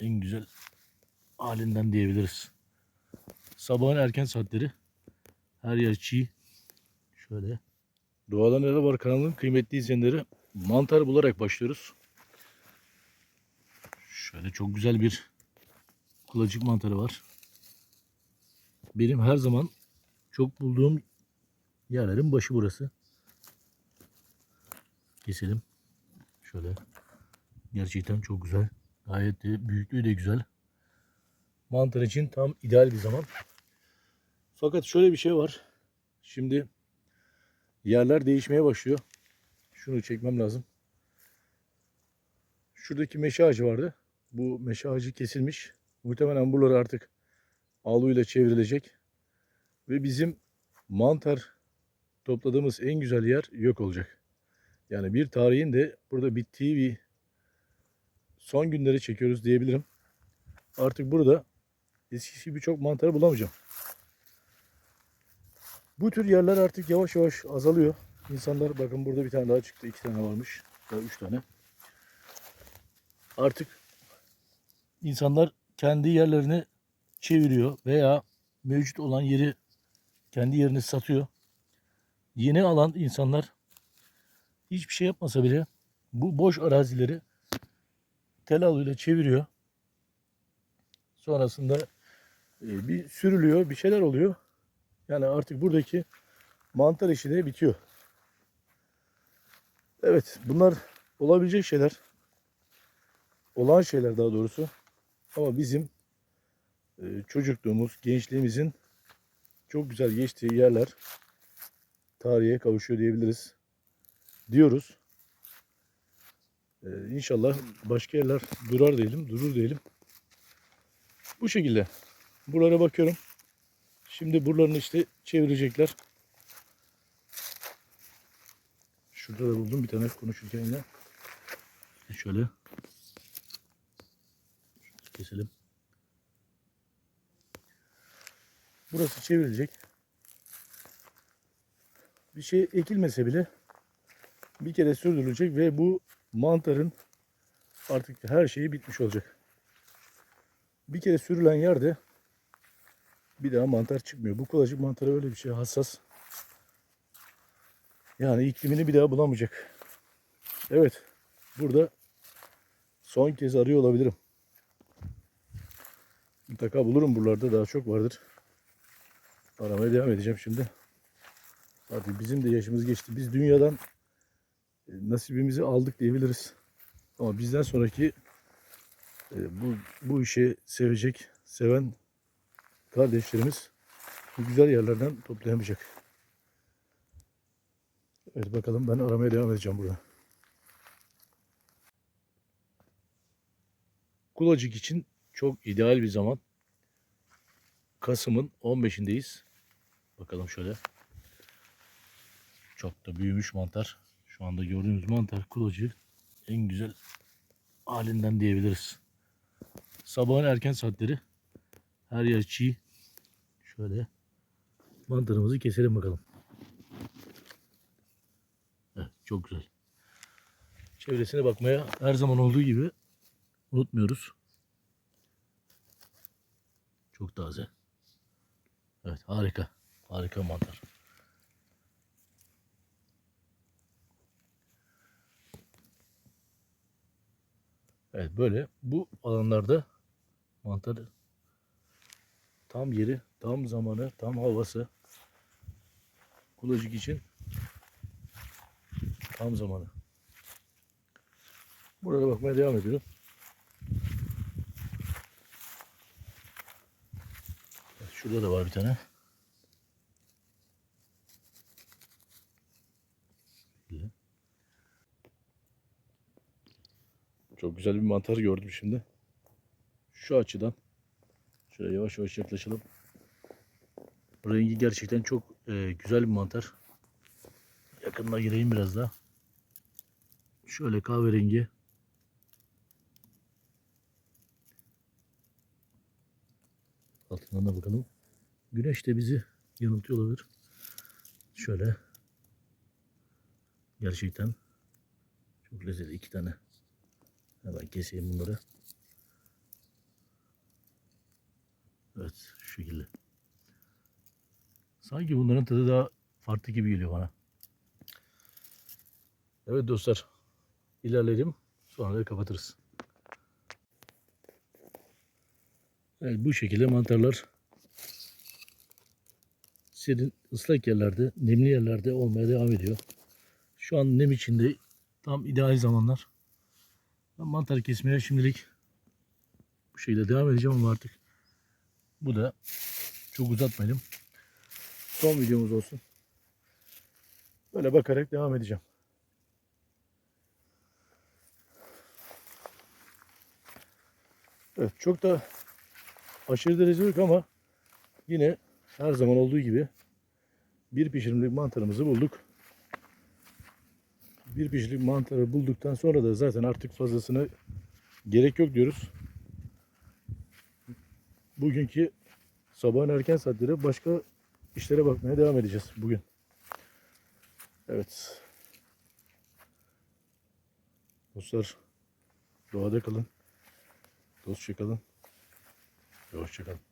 en güzel halinden diyebiliriz. Sabahın erken saatleri her yer çiğ. Şöyle. Doğadan Neler Var kanalının kıymetli izleyenleri mantar bularak başlıyoruz. Şöyle çok güzel bir kulacık mantarı var. Benim her zaman çok bulduğum yerlerin başı burası. Keselim. Şöyle. Gerçekten çok güzel. Gayet de büyüklüğü de güzel. Mantar için tam ideal bir zaman. Fakat şöyle bir şey var. Şimdi yerler değişmeye başlıyor. Şunu çekmem lazım. Şuradaki meşe ağacı vardı. Bu meşe ağacı kesilmiş. Muhtemelen buraları artık aluyla çevrilecek. Ve bizim mantar topladığımız en güzel yer yok olacak. Yani bir tarihin de burada bittiği bir son günleri çekiyoruz diyebilirim. Artık burada eskisi gibi çok mantarı bulamayacağım. Bu tür yerler artık yavaş yavaş azalıyor. İnsanlar bakın burada bir tane daha çıktı. iki tane varmış. Daha üç tane. Artık insanlar kendi yerlerini çeviriyor veya mevcut olan yeri kendi yerini satıyor. Yeni alan insanlar hiçbir şey yapmasa bile bu boş arazileri tel alıyla çeviriyor. Sonrasında e, bir sürülüyor, bir şeyler oluyor. Yani artık buradaki mantar işi de bitiyor. Evet, bunlar olabilecek şeyler. Olan şeyler daha doğrusu. Ama bizim e, çocukluğumuz, gençliğimizin çok güzel geçtiği yerler tarihe kavuşuyor diyebiliriz. Diyoruz. Ee, inşallah başka yerler durar diyelim, durur diyelim. Bu şekilde. Buralara bakıyorum. Şimdi buralarını işte çevirecekler. Şurada da buldum bir tane konuşurken yine. Şöyle. Keselim. Burası çevrilecek. Bir şey ekilmese bile bir kere sürdürülecek ve bu mantarın artık her şeyi bitmiş olacak. Bir kere sürülen yerde bir daha mantar çıkmıyor. Bu kulacık mantarı öyle bir şey hassas. Yani iklimini bir daha bulamayacak. Evet. Burada son kez arıyor olabilirim. Mutlaka bulurum buralarda daha çok vardır. Aramaya devam edeceğim şimdi. Artık bizim de yaşımız geçti. Biz dünyadan nasibimizi aldık diyebiliriz. Ama bizden sonraki e, bu bu işi sevecek, seven kardeşlerimiz bu güzel yerlerden toplayamayacak. Evet bakalım ben aramaya devam edeceğim burada. Kulacık için çok ideal bir zaman. Kasım'ın 15'indeyiz. Bakalım şöyle. Çok da büyümüş mantar. Şu anda gördüğünüz mantar kulacığı en güzel halinden diyebiliriz. Sabahın erken saatleri her yer çiğ. Şöyle mantarımızı keselim bakalım. Evet, çok güzel. Çevresine bakmaya her zaman olduğu gibi unutmuyoruz. Çok taze. Evet harika. Harika mantar. Evet böyle bu alanlarda mantar tam yeri, tam zamanı, tam havası kulacık için tam zamanı. Burada bakmaya devam ediyorum. Şurada da var bir tane. Çok güzel bir mantar gördüm şimdi. Şu açıdan. Şöyle yavaş yavaş yaklaşalım. Rengi gerçekten çok e, güzel bir mantar. Yakınına gireyim biraz daha. Şöyle kahverengi. Altından da bakalım. Güneş de bizi yanıltıyor olabilir. Şöyle. Gerçekten çok lezzetli iki tane. Hemen keseyim bunları. Evet şu şekilde. Sanki bunların tadı daha farklı gibi geliyor bana. Evet dostlar. ilerleyelim. Sonra da kapatırız. Evet bu şekilde mantarlar serin ıslak yerlerde, nemli yerlerde olmaya devam ediyor. Şu an nem içinde tam ideal zamanlar. Ben mantar kesmeye şimdilik bu şekilde devam edeceğim ama artık bu da çok uzatmayalım. Son videomuz olsun. Böyle bakarak devam edeceğim. Evet çok da aşırı derece yok ama yine her zaman olduğu gibi bir pişirimlik mantarımızı bulduk. Bir pişirimlik mantarı bulduktan sonra da zaten artık fazlasına gerek yok diyoruz. Bugünkü sabahın erken saatleri başka işlere bakmaya devam edeceğiz bugün. Evet. Dostlar doğada kalın. Dostça kalın. Ve hoşça kalın.